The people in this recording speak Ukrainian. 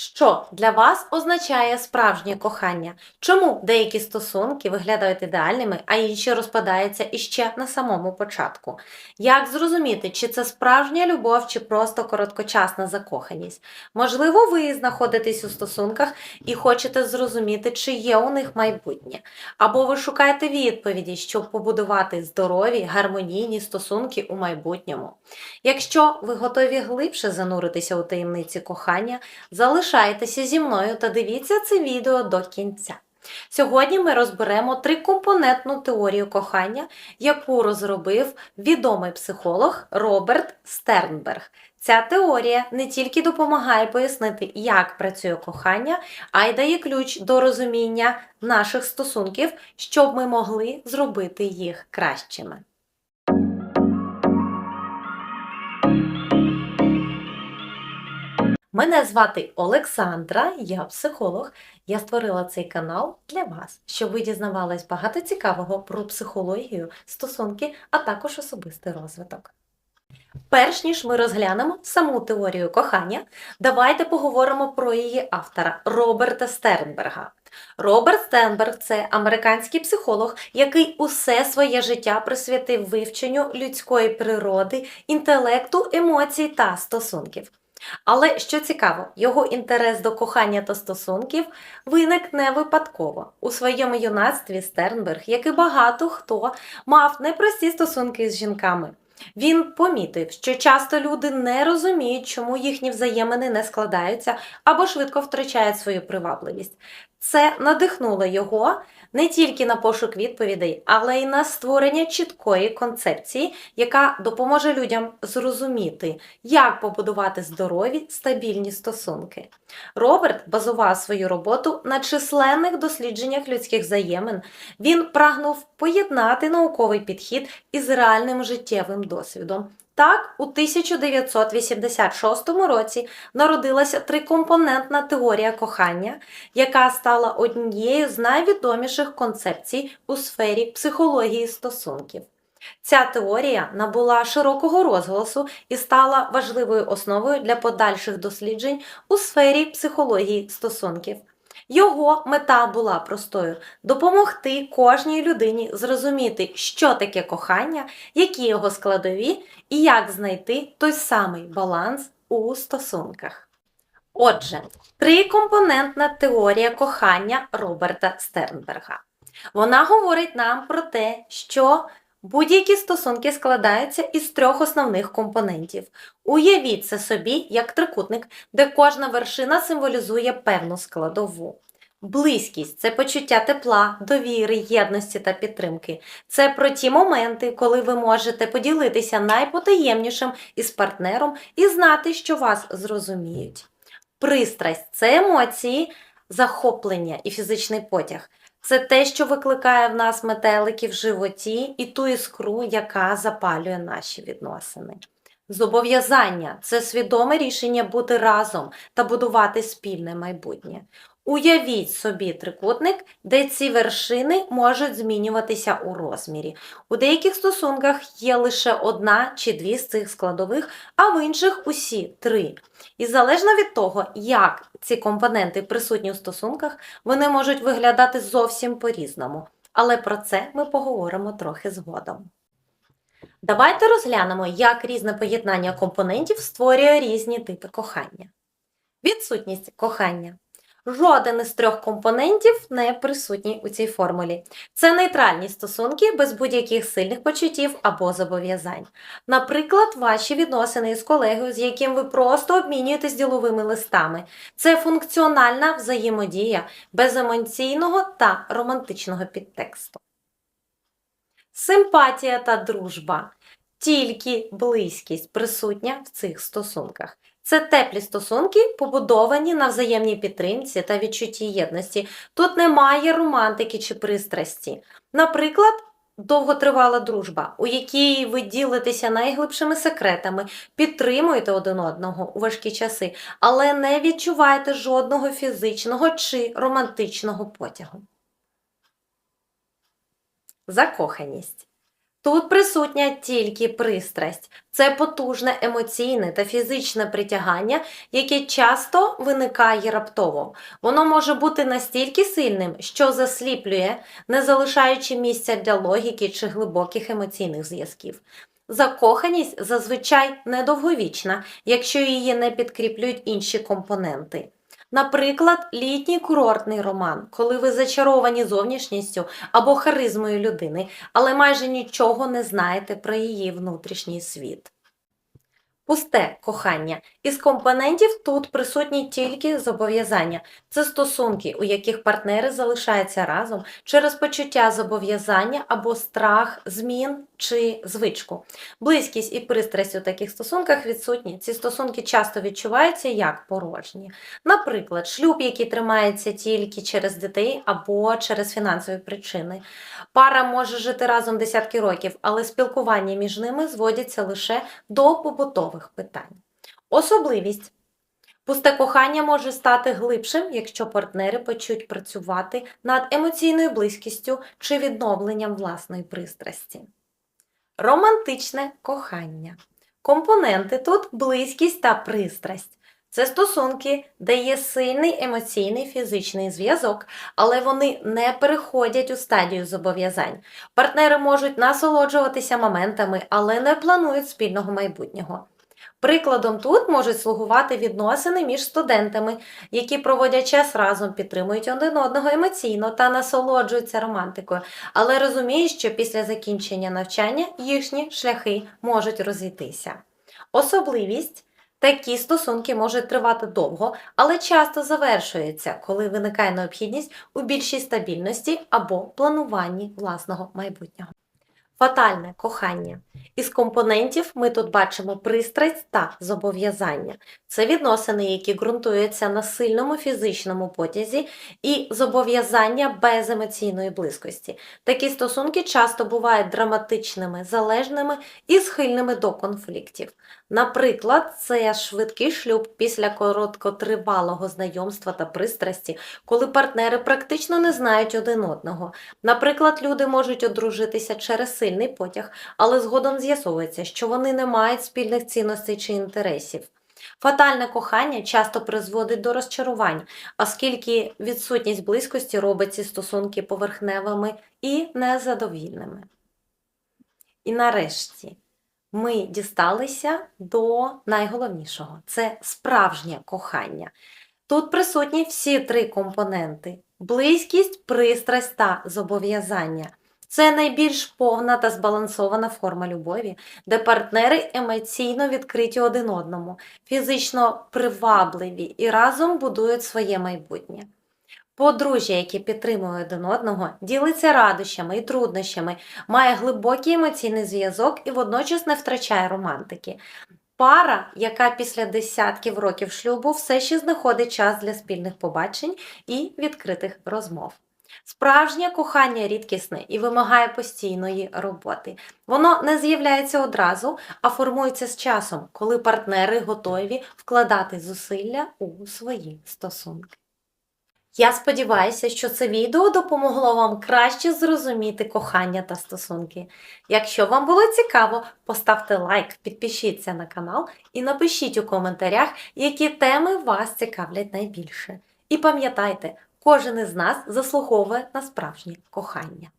Що для вас означає справжнє кохання? Чому деякі стосунки виглядають ідеальними, а інші розпадаються іще на самому початку? Як зрозуміти, чи це справжня любов, чи просто короткочасна закоханість? Можливо, ви знаходитесь у стосунках і хочете зрозуміти, чи є у них майбутнє, або ви шукаєте відповіді, щоб побудувати здорові, гармонійні стосунки у майбутньому. Якщо ви готові глибше зануритися у таємниці кохання, залишайтеся зі мною та дивіться це відео до кінця. Сьогодні ми розберемо трикомпонентну теорію кохання, яку розробив відомий психолог Роберт Стернберг. Ця теорія не тільки допомагає пояснити, як працює кохання, а й дає ключ до розуміння наших стосунків, щоб ми могли зробити їх кращими. Мене звати Олександра, я психолог. Я створила цей канал для вас, щоб ви дізнавались багато цікавого про психологію, стосунки, а також особистий розвиток. Перш ніж ми розглянемо саму теорію кохання, давайте поговоримо про її автора Роберта Стернберга. Роберт Стенберг це американський психолог, який усе своє життя присвятив вивченню людської природи, інтелекту, емоцій та стосунків. Але що цікаво, його інтерес до кохання та стосунків виник не випадково. У своєму юнацтві Стернберг, як і багато хто, мав непрості стосунки з жінками. Він помітив, що часто люди не розуміють, чому їхні взаємини не складаються або швидко втрачають свою привабливість. Це надихнуло його не тільки на пошук відповідей, але й на створення чіткої концепції, яка допоможе людям зрозуміти, як побудувати здорові стабільні стосунки. Роберт базував свою роботу на численних дослідженнях людських взаємин. Він прагнув поєднати науковий підхід із реальним життєвим досвідом. Так, у 1986 році народилася трикомпонентна теорія кохання, яка стала однією з найвідоміших концепцій у сфері психології стосунків. Ця теорія набула широкого розголосу і стала важливою основою для подальших досліджень у сфері психології стосунків. Його мета була простою допомогти кожній людині зрозуміти, що таке кохання, які його складові і як знайти той самий баланс у стосунках. Отже, трикомпонентна теорія кохання Роберта Стернберга. Вона говорить нам про те, що будь-які стосунки складаються із трьох основних компонентів. Уявіть це собі як трикутник, де кожна вершина символізує певну складову. Близькість це почуття тепла, довіри, єдності та підтримки. Це про ті моменти, коли ви можете поділитися найпотаємнішим із партнером і знати, що вас зрозуміють. Пристрасть це емоції, захоплення і фізичний потяг. Це те, що викликає в нас метелики в животі і ту іскру, яка запалює наші відносини. Зобов'язання це свідоме рішення бути разом та будувати спільне майбутнє. Уявіть собі трикутник, де ці вершини можуть змінюватися у розмірі. У деяких стосунках є лише одна чи дві з цих складових, а в інших усі три. І залежно від того, як ці компоненти присутні у стосунках, вони можуть виглядати зовсім по-різному. Але про це ми поговоримо трохи згодом. Давайте розглянемо, як різне поєднання компонентів створює різні типи кохання. Відсутність кохання. Жоден із трьох компонентів не присутній у цій формулі. Це нейтральні стосунки без будь-яких сильних почуттів або зобов'язань. Наприклад, ваші відносини з колегою, з яким ви просто обмінюєтесь діловими листами. Це функціональна взаємодія без емоційного та романтичного підтексту. Симпатія та дружба. Тільки близькість присутня в цих стосунках. Це теплі стосунки, побудовані на взаємній підтримці та відчутті єдності. Тут немає романтики чи пристрасті. Наприклад, довготривала дружба, у якій ви ділитеся найглибшими секретами, підтримуєте один одного у важкі часи, але не відчуваєте жодного фізичного чи романтичного потягу. Закоханість. Тут присутня тільки пристрасть. Це потужне емоційне та фізичне притягання, яке часто виникає раптово. Воно може бути настільки сильним, що засліплює, не залишаючи місця для логіки чи глибоких емоційних зв'язків. Закоханість зазвичай недовговічна, якщо її не підкріплюють інші компоненти. Наприклад, літній курортний роман, коли ви зачаровані зовнішністю або харизмою людини, але майже нічого не знаєте про її внутрішній світ. Пусте кохання. Із компонентів тут присутні тільки зобов'язання. Це стосунки, у яких партнери залишаються разом через почуття зобов'язання або страх змін чи звичку. Близькість і пристрасть у таких стосунках відсутні. Ці стосунки часто відчуваються як порожні. Наприклад, шлюб, який тримається тільки через дітей або через фінансові причини. Пара може жити разом десятки років, але спілкування між ними зводяться лише до побутових питань. Особливість. Пусте кохання може стати глибшим, якщо партнери почуть працювати над емоційною близькістю чи відновленням власної пристрасті. Романтичне кохання. Компоненти тут близькість та пристрасть. Це стосунки, де є сильний емоційний фізичний зв'язок, але вони не переходять у стадію зобов'язань. Партнери можуть насолоджуватися моментами, але не планують спільного майбутнього. Прикладом тут можуть слугувати відносини між студентами, які проводять час разом, підтримують один одного емоційно та насолоджуються романтикою, але розуміють, що після закінчення навчання їхні шляхи можуть розійтися. Особливість такі стосунки можуть тривати довго, але часто завершуються, коли виникає необхідність у більшій стабільності або плануванні власного майбутнього. Фатальне кохання. Із компонентів ми тут бачимо пристрасть та зобов'язання. Це відносини, які ґрунтуються на сильному фізичному потязі і зобов'язання без емоційної близькості. Такі стосунки часто бувають драматичними, залежними і схильними до конфліктів. Наприклад, це швидкий шлюб після короткотривалого знайомства та пристрасті, коли партнери практично не знають один одного. Наприклад, люди можуть одружитися через сильний потяг, але згодом з'ясовується, що вони не мають спільних цінностей чи інтересів. Фатальне кохання часто призводить до розчарувань, оскільки відсутність близькості робить ці стосунки поверхневими і незадовільними. І нарешті ми дісталися до найголовнішого це справжнє кохання. Тут присутні всі три компоненти: близькість, пристрасть та зобов'язання. Це найбільш повна та збалансована форма любові, де партнери емоційно відкриті один одному, фізично привабливі і разом будують своє майбутнє. Подружжя, яке підтримує один одного, ділиться радощами і труднощами, має глибокий емоційний зв'язок і водночас не втрачає романтики. Пара, яка після десятків років шлюбу все ще знаходить час для спільних побачень і відкритих розмов. Справжнє кохання рідкісне і вимагає постійної роботи. Воно не з'являється одразу, а формується з часом, коли партнери готові вкладати зусилля у свої стосунки. Я сподіваюся, що це відео допомогло вам краще зрозуміти кохання та стосунки. Якщо вам було цікаво, поставте лайк, підпишіться на канал і напишіть у коментарях, які теми вас цікавлять найбільше. І пам'ятайте, кожен із нас заслуговує на справжнє кохання.